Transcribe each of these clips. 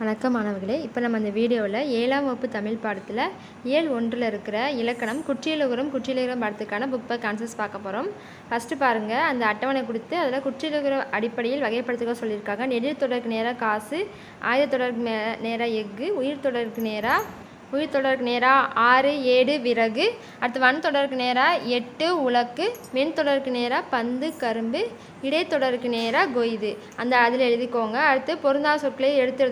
வணக்கம் மாணவர்களே. இப்போ நம்ம இந்த வீடியோவில் ஏழாம் வகுப்பு தமிழ் பாடத்தில் ஏழ் ஒன்றில் இருக்கிற இலக்கணம் குற்றியலுகரம் குற்றியலுகரம் பாடத்துக்கான புக் பை ஆன்சர்ஸ் பார்க்க போகிறோம் ஃபஸ்ட்டு பாருங்கள் அந்த அட்டவணை கொடுத்து அதில் குற்றியலுகர அடிப்படையில் வகைப்படுத்துக்க சொல்லியிருக்காங்க. நெடிர் தொடருக்கு நேராக காசு ஆயுத தொடருக்கு மே நேராக எஃகு உயிர் தொடருக்கு நேராக உயிர் தொடருக்கு நேராக ஆறு ஏடு விறகு. அடுத்து வன் தொடருக்கு நேராக எட்டு உலக்கு. மென் தொடருக்கு நேராக பந்து கரும்பு. இடைத்தொடருக்கு நேராக கொய்து. அந்த அதில் எழுதிக்கோங்க. அடுத்து பொருந்தா சொற்களை எடுத்து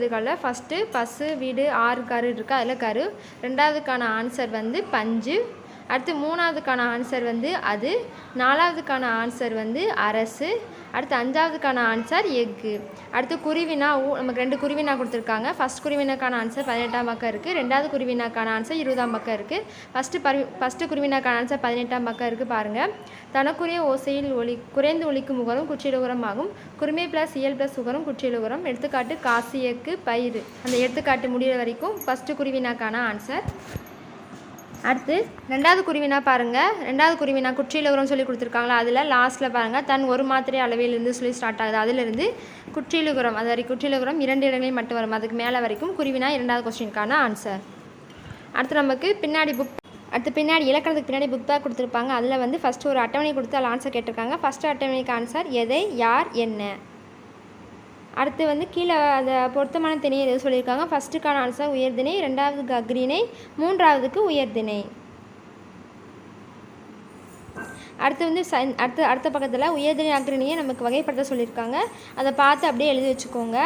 ஃபஸ்ட்டு பசு வீடு ஆறு கரு இருக்குது அதில் கரு. ரெண்டாவதுக்கான ஆன்சர் வந்து பஞ்சு. அடுத்து மூணாவதுக்கான ஆன்சர் வந்து அது நாலாவதுக்கான ஆன்சர் வந்து அரசு அடுத்து அஞ்சாவதுக்கான ஆன்சர் எக்கு அடுத்து குருவினா ஊ நமக்கு ரெண்டு குருவினா கொடுத்துருக்காங்க. ஃபஸ்ட் குருவினாக்கான ஆன்சர் பதினெட்டாம் பக்கம் இருக்குது ரெண்டாவது குருவினாக்கான ஆன்சர் இருபதாம் பக்கம் இருக்குது ஃபஸ்ட்டு பரு ஃபஸ்ட்டு குருவினாக்கான ஆன்சர் பதினெட்டாம் பக்கம் இருக்குது பாருங்கள் தனக்குரிய ஓசையில் ஒலி குறைந்து ஒலிக்கும் உகரம் குற்றியலுகரம் ஆகும். குருமை ப்ளஸ் இயல் ப்ளஸ் உகரம் குற்றியலுகரம் எடுத்துக்காட்டு காசு எக்கு பயிர் அந்த எடுத்துக்காட்டு முடிகிற வரைக்கும் ஃபஸ்ட்டு குருவினாக்கான ஆன்சர் அடுத்து ரெண்டாவது குருவினா பாருங்கள் ரெண்டாவது குருவினா குற்றியலுகரம் சொல்லி கொடுத்துருக்காங்களா? அதில் லாஸ்ட்டில் பாருங்கள் தன் ஒரு மாத்திரை அளவிலிருந்து சொல்லி ஸ்டார்ட் ஆகுது. அதிலிருந்து குற்றியலுகரம் அது வரைக்கும் குற்றியலுகரம் இரண்டு இடங்களில் மட்டும் வரும். அதுக்கு மேலே வரைக்கும் குருவினா இரண்டாவது கொஸ்டினுக்கான ஆன்சர் அடுத்து நமக்கு பின்னாடி புக் அடுத்து பின்னாடி இலக்கணத்துக்கு பின்னாடி புக் பேக் கொடுத்துருப்பாங்க. அதில் வந்து ஃபஸ்ட்டு ஒரு அட்டவணை கொடுத்து அதில் ஆன்சர் கேட்டிருக்காங்க. ஃபஸ்ட்டு அட்டவணைக்கு ஆன்சர் எதை யார் என்ன? அடுத்து வந்து கீழே அதை பொருத்தமான திணை எது சொல்லியிருக்காங்க? ஃபஸ்ட்டுக்கான ஆன்சர் உயர்திணை ரெண்டாவதுக்கு அக்ரிணை மூன்றாவதுக்கு உயர்திணை அடுத்து வந்து ச அடுத்த அடுத்த பக்கத்தில் உயர்திணை அக்ரிணியை நமக்கு வகைப்படுத்த சொல்லியிருக்காங்க. அதை பார்த்து அப்படியே எழுதி வச்சுக்கோங்க.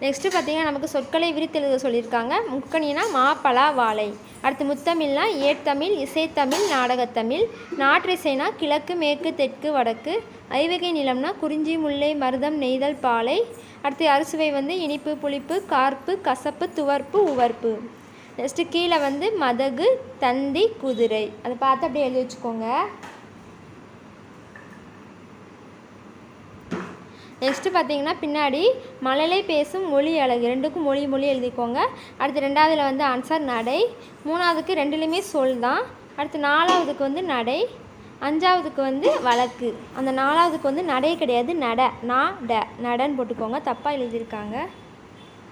நெக்ஸ்ட்டு பார்த்தீங்கன்னா நமக்கு சொற்களை விரித்து எழுத சொல்லியிருக்காங்க. முக்கணினா மாப்பலா வாழை. அடுத்து முத்தமிழ்னா ஏத்தமிழ் இசைத்தமிழ் நாடகத்தமிழ். நாற்றிசைனா கிழக்கு மேற்கு தெற்கு வடக்கு. ஐவகை நிலம்னா குறிஞ்சி முல்லை மருதம் நெய்தல் பாலை. அடுத்து அறுசுவை வந்து இனிப்பு புளிப்பு கார்ப்பு கசப்பு துவர்ப்பு உவர்ப்பு. நெக்ஸ்ட்டு கீழே வந்து மதகு தந்தி குதிரை. அதை பார்த்து அப்படியே எழுதி வச்சுக்கோங்க. நெக்ஸ்ட்டு பார்த்தீங்கன்னா பின்னாடி மழலை பேசும் மொழி அழகு. ரெண்டுக்கும் மொழி மொழி எழுதிக்கோங்க. அடுத்து ரெண்டாவதில் வந்து ஆன்சர் நடை. மூணாவதுக்கு ரெண்டுலேயுமே சொல் தான். அடுத்து நாலாவதுக்கு வந்து நடை. அஞ்சாவதுக்கு வந்து வழக்கு. அந்த நாலாவதுக்கு வந்து நடை கிடையாது நட. நா ட. நடன்னு போட்டுக்கோங்க. தப்பாக எழுதியிருக்காங்க.